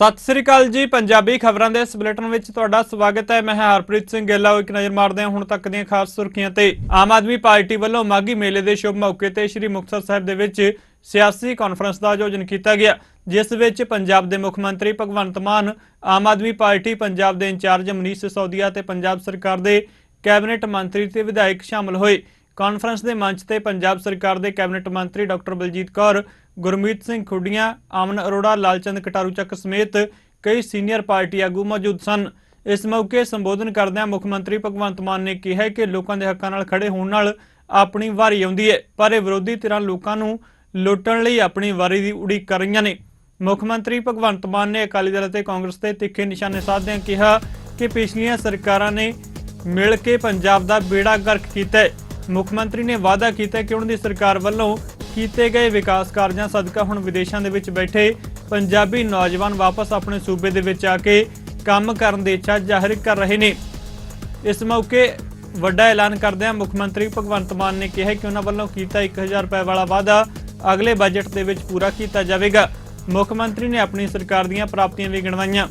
ਸਤਿ ਸ੍ਰੀ ਅਕਾਲ ਜੀ, ਪੰਜਾਬੀ ਖਬਰਾਂ ਦੇ ਇਸ ਬੁਲੇਟਿਨ ਵਿੱਚ ਤੁਹਾਡਾ ਸਵਾਗਤ ਹੈ। ਮੈਂ ਹਰਪ੍ਰੀਤ ਸਿੰਘ ਗਿੱਲਾ ਇੱਕ ਨਜ਼ਰ ਮਾਰਦੇ ਹਾਂ ਹੁਣ ਤੱਕ ਦੀਆਂ ਖਾਸ ਸੁਰਖੀਆਂ ਤੇ। ਆਮ ਆਦਮੀ ਪਾਰਟੀ ਵੱਲੋਂ ਮਾਗੀ ਮੇਲੇ ਦੇ ਸ਼ੁਭ ਮੌਕੇ ਤੇ ਸ੍ਰੀ ਮੁਕਤਸਰ ਸਾਹਿਬ ਦੇ ਵਿੱਚ ਸਿਆਸੀ ਕਾਨਫਰੰਸ ਦਾ ਆਯੋਜਨ ਕੀਤਾ ਗਿਆ, ਜਿਸ ਵਿੱਚ ਪੰਜਾਬ ਦੇ ਮੁੱਖ ਮੰਤਰੀ ਭਗਵੰਤ ਮਾਨ, ਆਮ ਆਦਮੀ ਪਾਰਟੀ ਪੰਜਾਬ ਦੇ ਇੰਚਾਰਜ ਮਨੀਸ਼ ਸਿਸੋਦੀਆ ਤੇ ਪੰਜਾਬ ਸਰਕਾਰ ਦੇ ਕੈਬਨਿਟ ਮੰਤਰੀ ਤੇ ਵਿਧਾਇਕ ਸ਼ਾਮਲ ਹੋਏ। ਕਾਨਫਰੰਸ ਦੇ ਮੰਚ ਤੇ ਪੰਜਾਬ ਸਰਕਾਰ ਦੇ ਕੈਬਨਿਟ ਮੰਤਰੀ ਡਾਕਟਰ ਬਲਜੀਤ ਕੌਰ ਗੁਰਮੀਤ ਸਿੰਘ ਖੁੱਡੀਆਂ, ਆਮਨ ਅਰੋੜਾ, ਲਾਲਚੰਦ ਕਟਾਰੂ ਚੱਕ ਸਮੇਤ ਕਈ ਸੀਨੀਅਰ ਪਾਰਟੀ ਆਗੂ ਮੌਜੂਦ ਸਨ। ਇਸ ਮੌਕੇ ਸੰਬੋਧਨ ਕਰਦਿਆਂ ਮੁੱਖ ਮੰਤਰੀ ਭਗਵੰਤ ਮਾਨ ਨੇ ਕਿਹਾ ਕਿ ਲੋਕਾਂ ਦੇ ਹੱਕਾਂ ਨਾਲ ਖੜੇ ਹੋਣ ਨਾਲ ਆਪਣੀ ਵਾਰੀ ਆਉਂਦੀ ਹੈ ਪਰ ਇਹ ਵਿਰੋਧੀ ਧਿਰਾਂ ਲੋਕਾਂ ਨੂੰ ਲੁੱਟਣ ਲਈ ਆਪਣੀ ਵਾਰੀ ਦੀ ਉਡੀਕ ਕਰ ਰਹੀਆਂ ਨੇ। ਮੁੱਖ ਮੰਤਰੀ ਭਗਵੰਤ ਮਾਨ ਨੇ ਅਕਾਲੀ ਦਲ ਅਤੇ ਕਾਂਗਰਸ ਤੇ ਤਿੱਖੇ ਨਿਸ਼ਾਨੇ ਸਾਧਦਿਆਂ ਕਿਹਾ ਕਿ ਪਿਛਲੀਆਂ ਸਰਕਾਰਾਂ ਨੇ ਮਿਲ ਕੇ ਪੰਜਾਬ ਦਾ ਬੇੜਾ ਗਰਕ ਕੀਤਾ ਹੈ ਮੁੱਖ ਮੰਤਰੀ ਨੇ ਵਾਅਦਾ ਕੀਤਾ ਕਿ ਉਹਨਾਂ ਦੀ ਸਰਕਾਰ ਵੱਲੋਂ ਕੀਤੇ ਗਏ ਵਿਕਾਸ ਕਾਰਜਾਂ ਸਦਕਾ ਹੁਣ ਵਿਦੇਸ਼ਾਂ ਦੇ ਵਿੱਚ ਬੈਠੇ ਪੰਜਾਬੀ ਨੌਜਵਾਨ ਵਾਪਸ ਆਪਣੇ ਸੂਬੇ ਦੇ ਵਿੱਚ ਆ ਕੇ ਕੰਮ ਕਰਨ ਦੀ ਇੱਛਾ ਜ਼ਾਹਿਰ ਕਰ ਰਹੇ ਨੇ। ਇਸ ਮੌਕੇ ਵੱਡਾ ਐਲਾਨ ਕਰਦਿਆਂ ਮੁੱਖ ਮੰਤਰੀ ਭਗਵੰਤ ਮਾਨ ਨੇ ਕਿਹਾ ਕਿ ਉਹਨਾਂ ਵੱਲੋਂ ਕੀਤਾ 1000 ਰੁਪਏ ਵਾਲਾ ਵਾਅਦਾ ਅਗਲੇ ਬਜਟ ਦੇ ਵਿੱਚ ਪੂਰਾ ਕੀਤਾ ਜਾਵੇਗਾ। ਮੁੱਖ ਮੰਤਰੀ ਨੇ ਆਪਣੀ ਸਰਕਾਰ ਦੀਆਂ ਪ੍ਰਾਪਤੀਆਂ ਵੀ ਗਿਣਵਾਈਆਂ।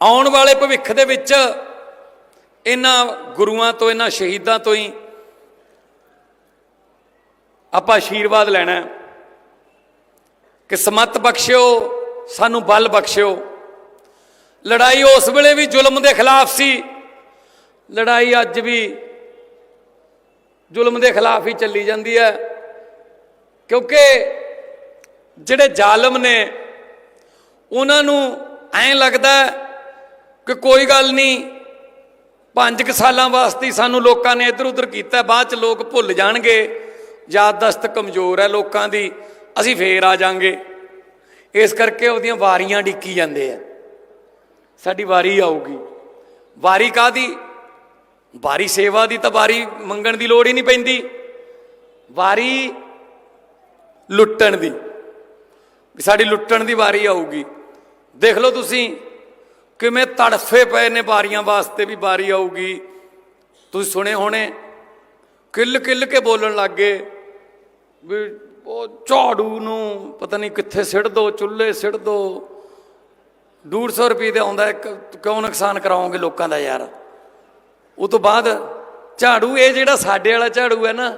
ਆਉਣ ਵਾਲੇ ਭਵਿੱਖ ਦੇ ਵਿੱਚ ਇਹਨਾਂ ਗੁਰੂਆਂ ਤੋਂ, ਇਹਨਾਂ ਸ਼ਹੀਦਾਂ ਤੋਂ ਹੀ ਆਪਾਂ ਆਸ਼ੀਰਵਾਦ ਲੈਣਾ ਹੈ ਕਿ ਸਮਤ ਬਖਸ਼ਿਓ, ਸਾਨੂੰ ਬਲ ਬਖਸ਼ਿਓ। ਲੜਾਈ ਉਸ ਵੇਲੇ ਵੀ ਜ਼ੁਲਮ ਦੇ ਖਿਲਾਫ ਸੀ। ਲੜਾਈ ਅੱਜ ਵੀ ਜ਼ੁਲਮ ਦੇ ਖਿਲਾਫ ਹੀ ਚੱਲੀ ਜਾਂਦੀ ਹੈ। ਕਿਉਂਕਿ ਜਿਹੜੇ ਜ਼ਾਲਮ ਨੇ, ਉਹਨਾਂ ਨੂੰ ਐਂ ਲੱਗਦਾ ਕਿ ਕੋਈ ਗੱਲ ਨਹੀਂ, ਪੰਜ ਕੁ ਸਾਲਾਂ ਵਾਸਤੇ ਸਾਨੂੰ ਲੋਕਾਂ ਨੇ ਇੱਧਰ ਉੱਧਰ ਕੀਤਾ, ਬਾਅਦ ਚ ਲੋਕ ਭੁੱਲ ਜਾਣਗੇ। ਯਾਦਦਸਤ ਕਮਜ਼ੋਰ ਹੈ ਲੋਕਾਂ ਦੀ, ਅਸੀਂ ਫੇਰ ਆ ਜਾਾਂਗੇ। ਇਸ ਕਰਕੇ ਉਹਦੀਆਂ ਵਾਰੀਆਂ ਡਿੱਕੀ ਜਾਂਦੇ ਆ। ਸਾਡੀ ਵਾਰੀ ਆਊਗੀ। ਵਾਰੀ ਕਾਦੀ ਵਾਰੀ ਸੇਵਾ ਦੀ ਤਾਂ ਵਾਰੀ ਮੰਗਣ ਦੀ ਲੋੜ ਹੀ ਨਹੀਂ ਪੈਂਦੀ। ਵਾਰੀ ਲੁੱਟਣ ਦੀ। ਵੀ ਸਾਡੀ ਲੁੱਟਣ ਦੀ ਵਾਰੀ ਆਊਗੀ। ਦੇਖ ਲਓ ਤੁਸੀਂ, ਕਿਵੇਂ ਤੜਫੇ ਪਏ ਨੇ ਵਾਰੀਆਂ ਵਾਸਤੇ ਵੀ ਵਾਰੀ ਆਊਗੀ। ਤੁਸੀਂ ਸੁਣੇ ਹੋਣੇ। ਕਿੱਲ ਕਿੱਲ ਕੇ ਬੋਲਣ ਲੱਗੇ ਵੀ ਉਹ ਝਾੜੂ ਨੂੰ ਪਤਾ ਨਹੀਂ ਕਿੱਥੇ ਸਿੱਟ ਦੋ, ਚੁੱਲ੍ਹੇ ਸਿੱਟ ਦੋ। 150 ਰੁਪਏ ਦੇ ਆਉਂਦਾ ਕਿਉਂ ਨੁਕਸਾਨ ਕਰਾਓਗੇ ਲੋਕਾਂ ਦਾ ਯਾਰ? ਉਹ ਤੋਂ ਬਾਅਦ ਝਾੜੂ, ਇਹ ਜਿਹੜਾ ਸਾਡੇ ਵਾਲਾ ਝਾੜੂ ਹੈ ਨਾ,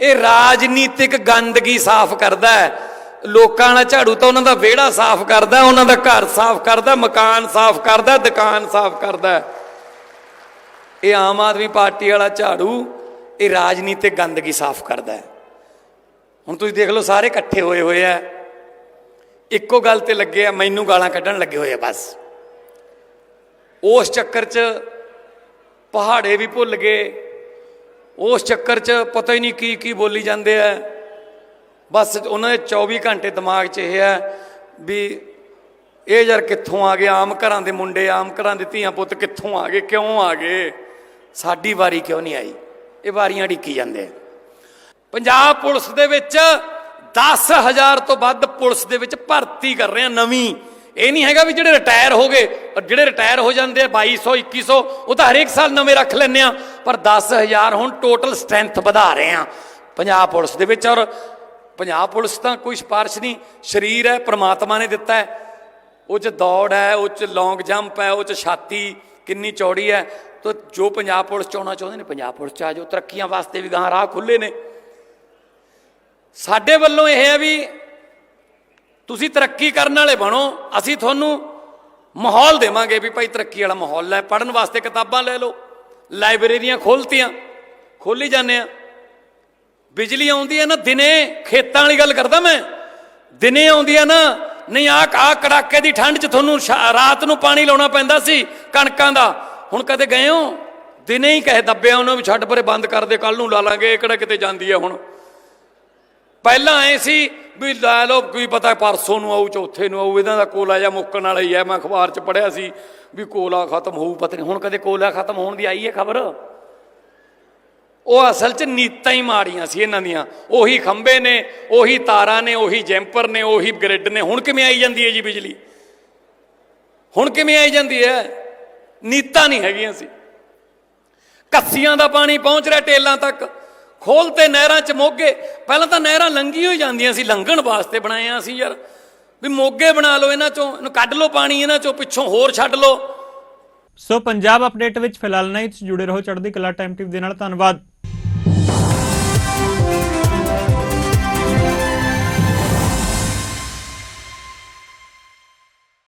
ਇਹ ਰਾਜਨੀਤਿਕ ਗੰਦਗੀ ਸਾਫ਼ ਕਰਦਾ ਹੈ। ਲੋਕਾਂ ਵਾਲਾ ਝਾੜੂ ਤਾਂ ਉਹਨਾਂ ਦਾ ਵਿਹੜਾ ਸਾਫ਼ ਕਰਦਾ, ਉਹਨਾਂ ਦਾ ਘਰ ਸਾਫ਼ ਕਰਦਾ, ਮਕਾਨ ਸਾਫ਼ ਕਰਦਾ, ਦੁਕਾਨ ਸਾਫ਼ ਕਰਦਾ ਇਹ ਆਮ ਆਦਮੀ ਪਾਰਟੀ ਵਾਲਾ ਝਾੜੂ, ਇਹ ਰਾਜਨੀਤਿਕ ਗੰਦਗੀ ਸਾਫ਼ ਕਰਦਾ ਹੈ। ਹੁਣ ਤੁਸੀਂ ਦੇਖ ਲਓ ਸਾਰੇ ਇਕੱਠੇ ਹੋਏ ਹੋਏ ਆ। ਇੱਕੋ ਗੱਲ ਤੇ ਲੱਗੇ ਆ, ਮੈਨੂੰ ਗਾਲਾਂ ਕੱਢਣ ਲੱਗੇ ਹੋਏ ਆ ਬਸ। ਉਸ ਚੱਕਰ 'ਚ ਪਹਾੜੇ ਵੀ ਭੁੱਲ ਗਏ। ਉਸ ਚੱਕਰ 'ਚ ਪਤਾ ਹੀ ਨਹੀਂ ਕੀ ਕੀ ਬੋਲੀ ਜਾਂਦੇ ਆ। ਬਸ ਉਹਨਾਂ ਦੇ 24 ਘੰਟੇ ਦਿਮਾਗ 'ਚ ਇਹ ਹੈ ਵੀ ਇਹ ਯਾਰ ਕਿੱਥੋਂ ਆ ਗਏ? ਆਮ ਘਰਾਂ ਦੇ ਮੁੰਡੇ, ਆਮ ਘਰਾਂ ਦੇ ਧੀਆਂ ਪੁੱਤ ਕਿੱਥੋਂ ਆ ਗਏ? ਕਿਉਂ ਆ ਗਏ? ਸਾਡੀ ਵਾਰੀ ਕਿਉਂ ਨਹੀਂ ਆਈ? ਇਹ ਵਾਰੀਆਂ ਢਿੱਕੀ ਜਾਂਦੇ ਆ। ਪੰਜਾਬ ਪੁਲਿਸ ਦੇ ਵਿੱਚ 10000 ਤੋਂ ਵੱਧ ਪੁਲਿਸ ਦੇ ਵਿੱਚ ਭਰਤੀ ਕਰ ਰਹੇ ਆ ਨਵੀਂ। ਇਹ ਨਹੀਂ ਹੈਗਾ ਵੀ ਜਿਹੜੇ ਰਿਟਾਇਰ ਹੋ ਗਏ, ਔਰ ਜਿਹੜੇ ਰਿਟਾਇਰ ਹੋ ਜਾਂਦੇ ਆ 2200 2100 ਉਹ ਤਾਂ ਹਰੇਕ ਸਾਲ ਨਵੇਂ ਰੱਖ ਲੈਂਦੇ ਆ, ਪਰ 10000 ਹੁਣ ਟੋਟਲ ਸਟਰੈਂਥ ਵਧਾ ਰਹੇ ਆ ਪੰਜਾਬ ਪੁਲਿਸ ਦੇ ਵਿੱਚ। ਔਰ ਪੰਜਾਬ ਪੁਲਿਸ ਤਾਂ ਕੋਈ ਸਿਫਾਰਿਸ਼ ਨਹੀਂ, ਸਰੀਰ ਹੈ, ਪ੍ਰਮਾਤਮਾ ਨੇ ਦਿੱਤਾ ਹੈ। ਉਹ ਚ ਦੌੜ ਹੈ, ਉਹ ਚ ਲੌਂਗ ਜੰਪ ਹੈ, ਉਹ ਚ ਛਾਤੀ ਕਿੰਨੀ ਚੌੜੀ ਹੈ। ਤਾਂ ਜੋ ਪੰਜਾਬ ਪੁਲਿਸ ਚ ਆਉਣਾ ਚਾਹੁੰਦੇ ਨੇ, ਪੰਜਾਬ ਪੁਲਿਸ ਚ ਆ ਜਾਓ। ਤਰੱਕੀਆਂ ਵਾਸਤੇ ਵੀ ਗਾਂ ਰਾਹ ਖੁੱਲੇ ਨੇ। ਸਾਡੇ ਵੱਲੋਂ ਇਹ ਹੈ ਵੀ ਤੁਸੀਂ ਤਰੱਕੀ ਕਰਨ ਵਾਲੇ ਬਣੋ। ਅਸੀਂ ਤੁਹਾਨੂੰ ਮਾਹੌਲ ਦੇਵਾਂਗੇ ਵੀ ਭਾਈ ਤਰੱਕੀ ਵਾਲਾ ਮਾਹੌਲ ਹੈ ਪੜਨ ਵਾਸਤੇ ਕਿਤਾਬਾਂ ਲੈ ਲਓ। ਲਾਇਬ੍ਰੇਰੀਆਂ ਖੋਲਤੀਆਂ। ਖੋਲੀ ਜਾਂਦੇ ਆ ਬਿਜਲੀ ਆਉਂਦੀ ਹੈ ਨਾ, ਦਿਨੇ ਖੇਤਾਂ ਵਾਲੀ ਗੱਲ ਕਰਦਾ ਮੈਂ। ਦਿਨੇ ਆਉਂਦੀ ਹੈ ਨਾ, ਨਹੀਂ ਆ ਆ ਕੜਾਕੇ ਦੀ ਠੰਡ 'ਚ ਤੁਹਾਨੂੰ ਸ਼ਾ- ਰਾਤ ਨੂੰ ਪਾਣੀ ਲਾਉਣਾ ਪੈਂਦਾ ਸੀ ਕਣਕਾਂ ਦਾ। ਹੁਣ ਕਦੇ ਗਏ ਹੋ? ਦਿਨੇ ਹੀ ਕਹੇ ਦੱਬਿਆ ਉਹਨਾਂ ਵੀ ਛੱਡ ਪਰੇ ਬੰਦ ਕਰ ਦੇ ਕੱਲ ਨੂੰ ਲਾ ਲਾਂਗੇ। ਇਹ ਕਿਹੜਾ ਕਿਤੇ ਜਾਂਦੀ ਹੈ ਹੁਣ? ਪਹਿਲਾਂ ਐ ਸੀ ਵੀ ਲੈ ਲਓ, ਕੀ ਪਤਾ ਪਰਸੋਂ ਨੂੰ ਆਊ, ਚੌਥੇ ਨੂੰ ਆਊ, ਇਹਨਾਂ ਦਾ ਕੋਲਾ ਜਾਂ ਮੁੱਕਣ ਵਾਲਾ ਹੀ ਹੈ। ਮੈਂ ਅਖਬਾਰ 'ਚ ਪੜਿਆ ਸੀ ਵੀ ਕੋਲਾ ਖਤਮ ਹੋਊ, ਪਤਾ ਨਹੀਂ ਹੁਣ ਕਦੇ ਕੋਲਾ ਖਤਮ ਹੋਣ ਦੀ ਆਈ ਹੈ ਖਬਰ? ਉਹ ਅਸਲ 'ਚ ਨੀਤਾਂ ਹੀ ਮਾੜੀਆਂ ਸੀ ਇਹਨਾਂ ਦੀਆਂ। ਉਹੀ ਖੰਬੇ ਨੇ, ਉਹੀ ਤਾਰਾਂ ਨੇ, ਉਹੀ ਜੈਂਪਰ ਨੇ, ਉਹੀ ਗ੍ਰਿਡ ਨੇ। ਹੁਣ ਕਿਵੇਂ ਆਈ ਜਾਂਦੀ ਹੈ ਜੀ ਬਿਜਲੀ? ਹੁਣ ਕਿਵੇਂ ਆਈ ਜਾਂਦੀ ਹੈ? ਨੀਤਾਂ ਨਹੀਂ ਹੈਗੀਆਂ ਸੀ। ਕੱਸੀਆਂ ਦਾ ਪਾਣੀ ਪਹੁੰਚ ਰਿਹਾ ਟੇਲਾਂ ਤੱਕ। ਖੋਲਤੇ ਨਹਿਰਾਂ 'ਚ ਮੋਗੇ। ਪਹਿਲਾਂ ਤਾਂ ਨਹਿਰਾਂ ਲੰਗੀ ਹੋਈ ਜਾਂਦੀਆਂ ਸੀ, ਲੰਘਣ ਵਾਸਤੇ ਬਣਾਇਆ ਆ ਅਸੀਂ ਯਾਰ। ਵੀ ਮੋਗੇ ਬਣਾ ਲਓ ਇਹਨਾਂ ਚੋਂ, ਇਹਨੂੰ ਕੱਢ ਲਓ ਪਾਣੀ ਇਹਨਾਂ ਚੋਂ, ਪਿੱਛੋਂ ਹੋਰ ਛੱਡ ਲਓ। ਸੋ ਪੰਜਾਬ ਅਪਡੇਟ ਵਿੱਚ ਫਿਲਹਾਲ ਨਹੀਂ, ਤੁਸੀਂ ਜੁੜੇ ਰਹੋ ਚੜ੍ਹਦੀ ਕਲਾ ਟਾਈਮ ਟਿਪ ਦੇ ਨਾਲ। ਧੰਨਵਾਦ।